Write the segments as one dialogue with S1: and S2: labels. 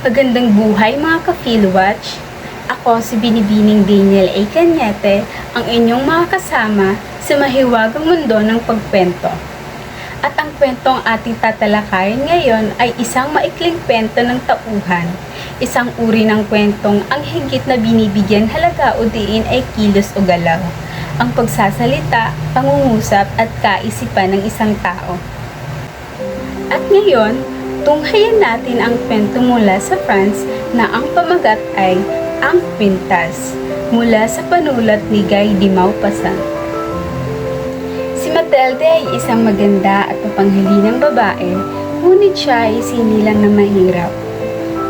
S1: Magandang buhay mga ka-Feel Watch. Ako si Binibining Daniel A. Cañete, ang inyong mga kasama sa mahiwagang mundo ng pagkwento. At ang kwentong ating tatalakayin ngayon ay isang maikling kwento ng tauhan. Isang uri ng kwentong ang higit na binibigyan halaga o diin ay kilos o galaw. Ang pagsasalita, pangungusap at kaisipan ng isang tao. At ngayon, tunghayan natin ang kwento mula sa France na ang pamagat ay Ang Quintas mula sa panulat ni Guy de Maupassant. Si Matilde ay isang maganda at mapanghilinang babae, ngunit siya ay sinilang na mahirap.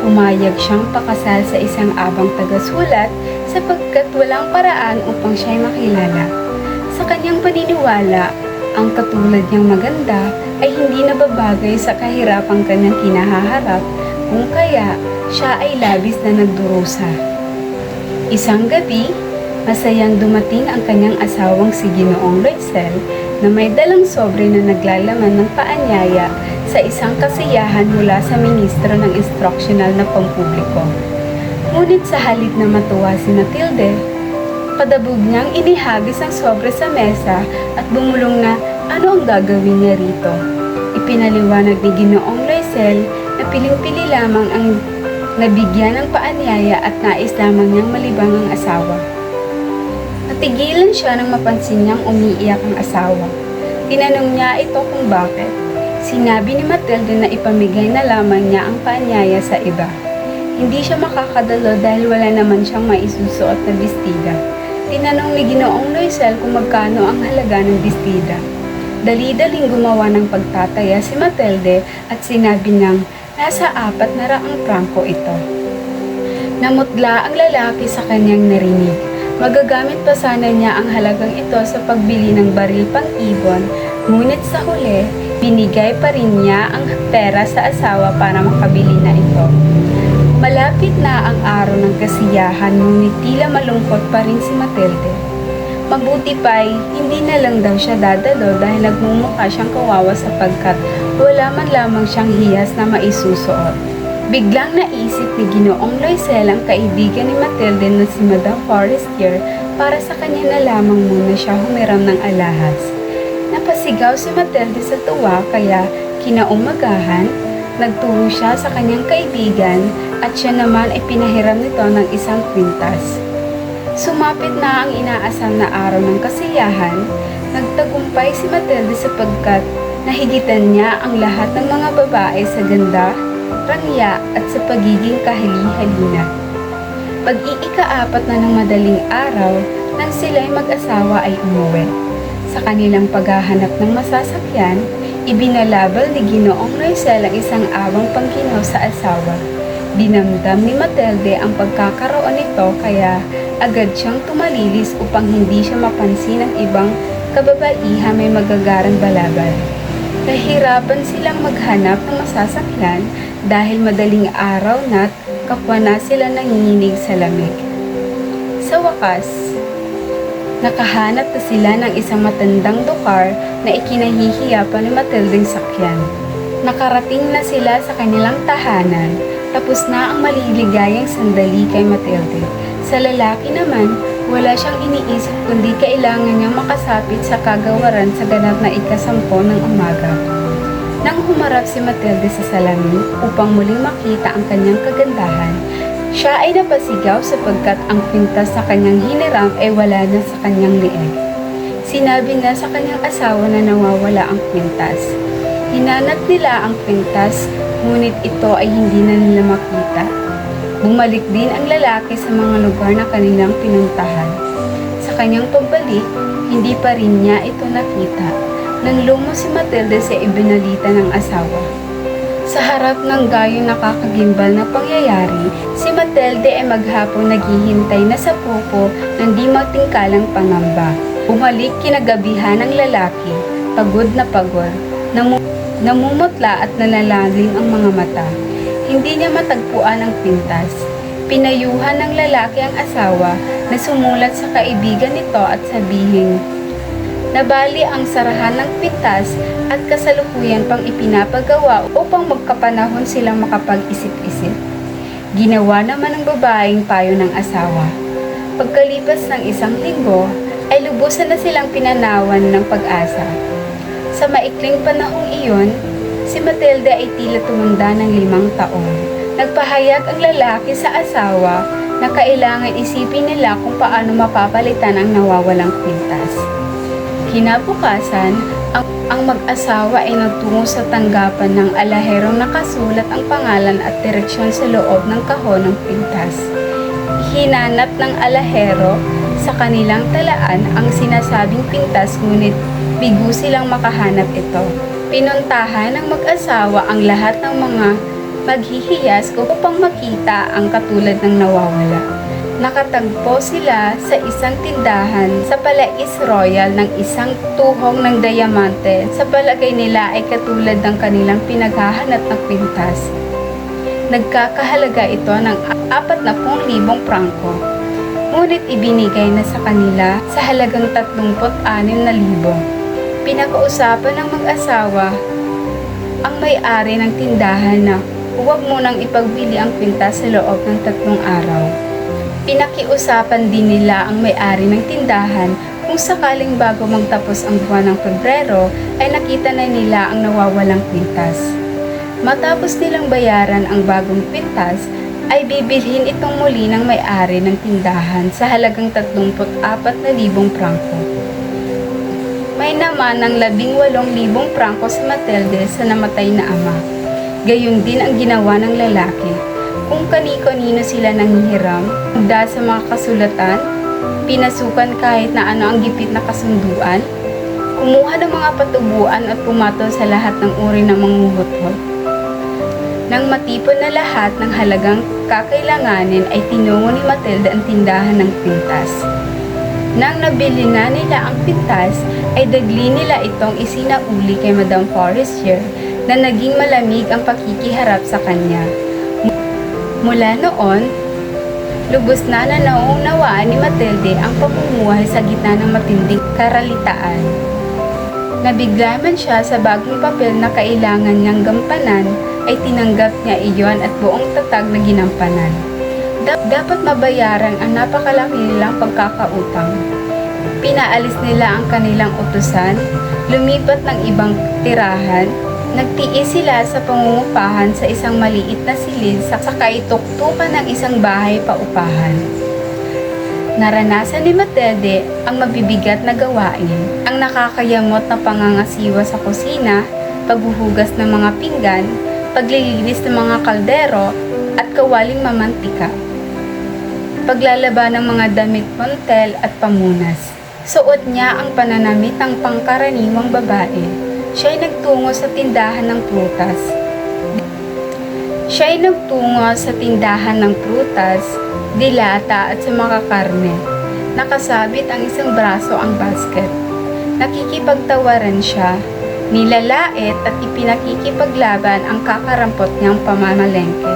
S1: Pumayag siyang pakasal sa isang abang tagasulat sapagkat walang paraan upang siya'y makilala. Sa kanyang paniniwala, ang katulad niyang maganda ay hindi nababagay sa kahirapang kanyang kinahaharap kung kaya siya ay labis na nagdurusa. Isang gabi, masayang dumating ang kanyang asawang si Ginoong Rachel na may dalang sobre na naglalaman ng paanyaya sa isang kasiyahan mula sa ministro ng instructional na pampubliko. Ngunit sa halip na matuwa si Matilde, padabog niyang inihagis ang sobre sa mesa at bumulong na ano ang gagawin niya rito. Ipinaliwanag ni Ginoong Rachel na piling-pili lamang ang nabigyan ng paanyaya at nais lamang niyang malibang ang asawa. Natigilan siya nang mapansin niyang umiiyak ang asawa. Tinanong niya ito kung bakit. Sinabi ni Matilde na ipamigay na lamang niya ang paanyaya sa iba. Hindi siya makakadalo dahil wala naman siyang maisusuot na bestida. Tinanong ni Ginoong Noisel kung magkano ang halaga ng bestida. Dali-daling gumawa ng pagtataya si Matilde at sinabi niyang nasa apat na raang prangko ito. Namutla ang lalaki sa kanyang narinig. Magagamit pa sana niya ang halagang ito sa pagbili ng baril pang-ibon, ngunit sa huli, binigay pa rin niya ang pera sa asawa para makabili na ito. Malapit na ang araw ng kasiyahan ngunit tila malungkot pa rin si Matilde. Mabuti pa'y hindi na lang daw siya dadalo dahil nagmumukha siyang kawawa sapagkat wala man lamang siyang hiyas na maisusuot. Biglang naisip ni Ginoong Loisel ang kaibigan ni Matilde na si Madame Forestier para sa kanya na lamang muna siya humiram ng alahas. Napasigaw si Matilde sa tuwa kaya kinaumagahan, nagturo siya sa kanyang kaibigan at siya naman ay pinahiram nito ng isang kwintas. Sumapit na ang inaasam na araw ng kasiyahan, nagtagumpay si Matilde sapagkat nahigitan niya ang lahat ng mga babae sa ganda, rangya at sa pagiging kahili-halina. Pag-iikaapat na ng madaling araw, nang sila'y mag-asawa ay umuwi. Sa kanilang paghahanap ng masasakyan, ibinalabal ni Ginoong Noisel ang isang awang pangginaw sa asawa. Dinamdam ni Matilde ang pagkakaroon nito kaya agad siyang tumalilis upang hindi siya mapansin ng ibang kababaiha may magagarang balabal. Nahirapan silang maghanap ng masasakyan dahil madaling araw na't kapwa na sila nanginginig sa lamig. Sa wakas, nakahanap na sila ng isang matandang dokar na ikinahihiya pa ni Matildeng sakyan. Nakarating na sila sa kanilang tahanan, tapos na ang maliligayang sandali kay Matilde. Sa lalaki naman, wala siyang iniisip kundi kailangan niyang makasapit sa kagawaran sa ganap na ikasampo ng umaga. Nang humarap si Matilde sa salamin upang muling makita ang kanyang kagandahan, siya ay napasigaw sapagkat ang pintas sa kanyang hiniram ay wala na sa kanyang lieg. Sinabi na sa kanyang asawa na nawawala ang kwintas. Hinanap nila ang kwintas, ngunit ito ay hindi na nila makita. Bumalik din ang lalaki sa mga lugar na kanilang pinuntahan. Sa kanyang pagbalik, hindi pa rin niya ito nakita. Nang lumo si Matilde sa ibinalita ng asawa. Sa harap ng gayong nakakagimbal na pangyayari, si Matilde ay maghapong naghihintay na sa pupo ng di matingkalang pangamba. Bumalik kinagabihan ng lalaki, pagod na pagod, namu- namumutla at nanalangin ang mga mata. Hindi niya matagpuan ang pintas. Pinayuhan ng lalaki ang asawa na sumulat sa kaibigan nito at sabihin, Nabali ang sarahan ng pintas at kasalukuyan pang ipinapagawa upang magkapanahon silang makapag-isip-isip. Ginawa naman ng babaeng payo ng asawa. Pagkalipas ng isang linggo, ay lubusan na silang pinanawan ng pag-asa. Sa maikling panahong iyon, si Matilda ay tila tumanda ng limang taon. Nagpahayag ang lalaki sa asawa na kailangan isipin nila kung paano mapapalitan ang nawawalang kwintas. Kinabukasan, ang, ang mag-asawa ay nagtungo sa tanggapan ng alaherong nakasulat ang pangalan at direksyon sa loob ng kahon ng pintas. Hinanap ng alahero sa kanilang talaan ang sinasabing pintas ngunit bigo silang makahanap ito. Pinuntahan ng mag-asawa ang lahat ng mga maghihiyas upang makita ang katulad ng nawawala. Nakatagpo sila sa isang tindahan sa Palais Royal ng isang tuhong ng diamante sa palagay nila ay katulad ng kanilang pinaghahanap na kwintas. Nagkakahalaga ito ng 40,000 prangko. Ngunit ibinigay na sa kanila sa halagang 36,000. Pinakausapan ng mag-asawa ang may-ari ng tindahan na huwag munang ipagbili ang kwintas sa loob ng tatlong araw. Pinakiusapan din nila ang may-ari ng tindahan kung sakaling bago magtapos ang buwan ng Pebrero ay nakita na nila ang nawawalang kwintas. Matapos nilang bayaran ang bagong kwintas, ay bibilhin itong muli ng may-ari ng tindahan sa halagang 34,000 prangko. May naman ng 18,000 prangko si Matilde sa namatay na ama. Gayun din ang ginawa ng lalaki. Kung kani-kanino sila nanghihiram, handa sa mga kasulatan, pinasukan kahit na ano ang gipit na kasunduan, kumuha ng mga patubuan at pumatol sa lahat ng uri ng manguhutol. Nang matipon na lahat ng halagang kakailanganin ay tinungo ni Matilda ang tindahan ng pintas. Nang nabili na nila ang pintas, ay dagli nila itong isinauli kay Madame Forestier na naging malamig ang pakikiharap sa kanya. Mula noon, lubos na na nauunawaan ni Matilde ang pamumuhay sa gitna ng matinding karalitaan. Nabigla man siya sa bagong papel na kailangan niyang gampanan, ay tinanggap niya iyon at buong tatag na ginampanan. Dap- dapat mabayaran ang napakalaki nilang pagkakautang. Pinaalis nila ang kanilang utusan, lumipat ng ibang tirahan, nagtiis sila sa pangungupahan sa isang maliit na silid sa kaituktukan ng isang bahay paupahan. Naranasan ni Matilde ang mabibigat na gawain, ang nakakayamot na pangangasiwa sa kusina, paghuhugas ng mga pinggan, paglilinis ng mga kaldero, at kawaling mamantika. Paglalaba ng mga damit montel at pamunas. Suot niya ang pananamit ng pangkaraniwang babae. Siya ay nagtungo sa tindahan ng prutas. Siya ay nagtungo sa tindahan ng prutas, dilata at sa mga karne. Nakasabit ang isang braso ang basket. Nakikipagtawaran siya, nilalait at ipinakikipaglaban ang kakarampot niyang pamamalengke.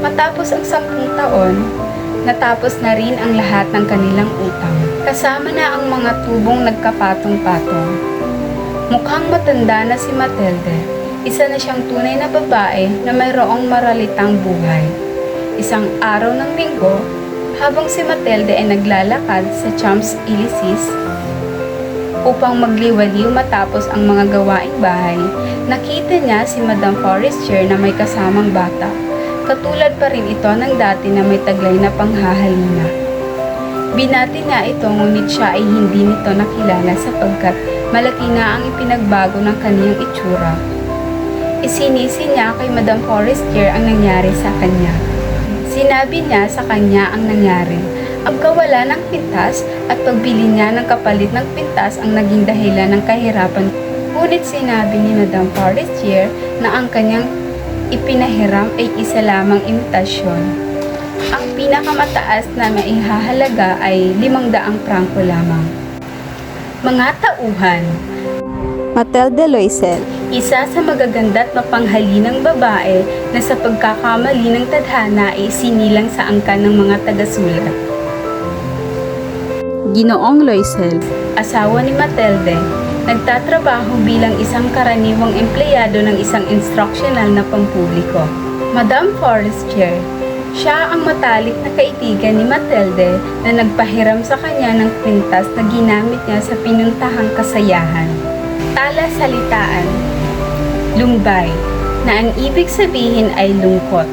S1: Matapos ang sampung taon, natapos na rin ang lahat ng kanilang utang. Kasama na ang mga tubong nagkapatong-patong. Mukhang matanda na si Matilde. Isa na siyang tunay na babae na mayroong maralitang buhay. Isang araw ng linggo, habang si Matilde ay naglalakad sa Champs-Élysées upang magliwaliw matapos ang mga gawaing bahay, nakita niya si Madame Forestier na may kasamang bata. Katulad pa rin ito ng dati na may taglay na panghahalina. Binati niya ito ngunit siya ay hindi nito nakilala sapagkat malaki na ang ipinagbago ng kaniyang itsura. Isinisi niya kay Madame Forestier ang nangyari sa kanya. Sinabi niya sa kanya ang nangyari. Ang kawala ng pintas at pagbili niya ng kapalit ng pintas ang naging dahilan ng kahirapan. Ngunit sinabi ni Madame Forestier na ang kanyang ipinahiram ay isa lamang imitasyon. Ang pinakamataas na maihahalaga ay limang daang prangko lamang. Mga tauhan,
S2: Matilde Loisel,
S1: isa sa magaganda't mapanghalinang babae na sa pagkakamali ng tadhana ay sinilang sa angkan ng mga tagasulat.
S2: Ginoong Loisel,
S1: Asawa ni Matilde, nagtatrabaho bilang isang karaniwang empleyado ng isang instructional na pampubliko. Madame Forestier, Siya ang matalik na kaibigan ni Matilde na nagpahiram sa kanya ng kwintas na ginamit niya sa pinuntahang kasayahan. Tala salitaan, lumbay, na ang ibig sabihin ay lungkot.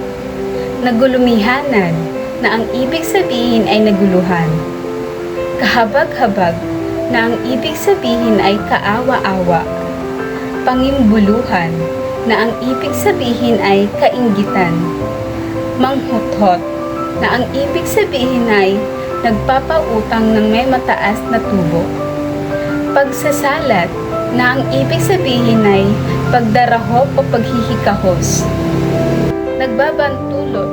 S1: Nagulumihanan, na ang ibig sabihin ay naguluhan. Kahabag-habag, na ang ibig sabihin ay kaawa-awa. Pangimbuluhan, na ang ibig sabihin ay kainggitan. Manghuthot, na ang ibig sabihin ay nagpapautang ng may mataas na tubo. Pagsasalat, na ang ibig sabihin ay pagdarahop o paghihikahos. Nagbabantulot,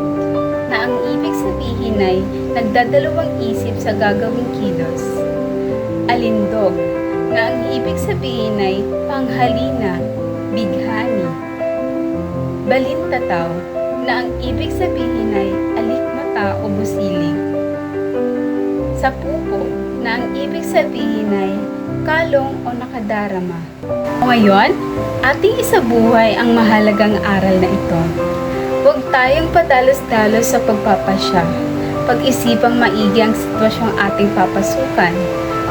S1: na ang ibig sabihin ay nagdadalawang isip sa gagawing kilos. Alindog, na ang ibig sabihin ay panghalina, bighani. Balintataw, na ang ibig sabihin ay alikmata o busilig. Sa pupo, na ang ibig sabihin ay kalong o nakadarama. Ngayon, ating isabuhay ang mahalagang aral na ito. Huwag tayong padalos-dalos sa pagpapasya. Pag-isipang maigi ang sitwasyong ating papasukan.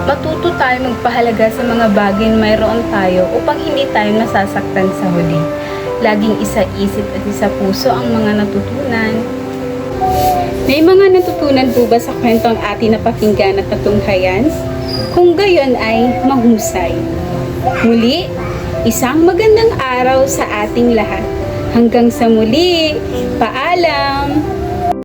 S1: Matuto tayo magpahalaga sa mga bagay na mayroon tayo upang hindi tayo masasaktan sa huli. Laging isa-isip at isa puso ang mga natutunan. May mga natutunan po ba sa kwentong ating napakinggan at natunghayan? Kung gayon ay mahusay. Muli, isang magandang araw sa ating lahat. Hanggang sa muli, paalam!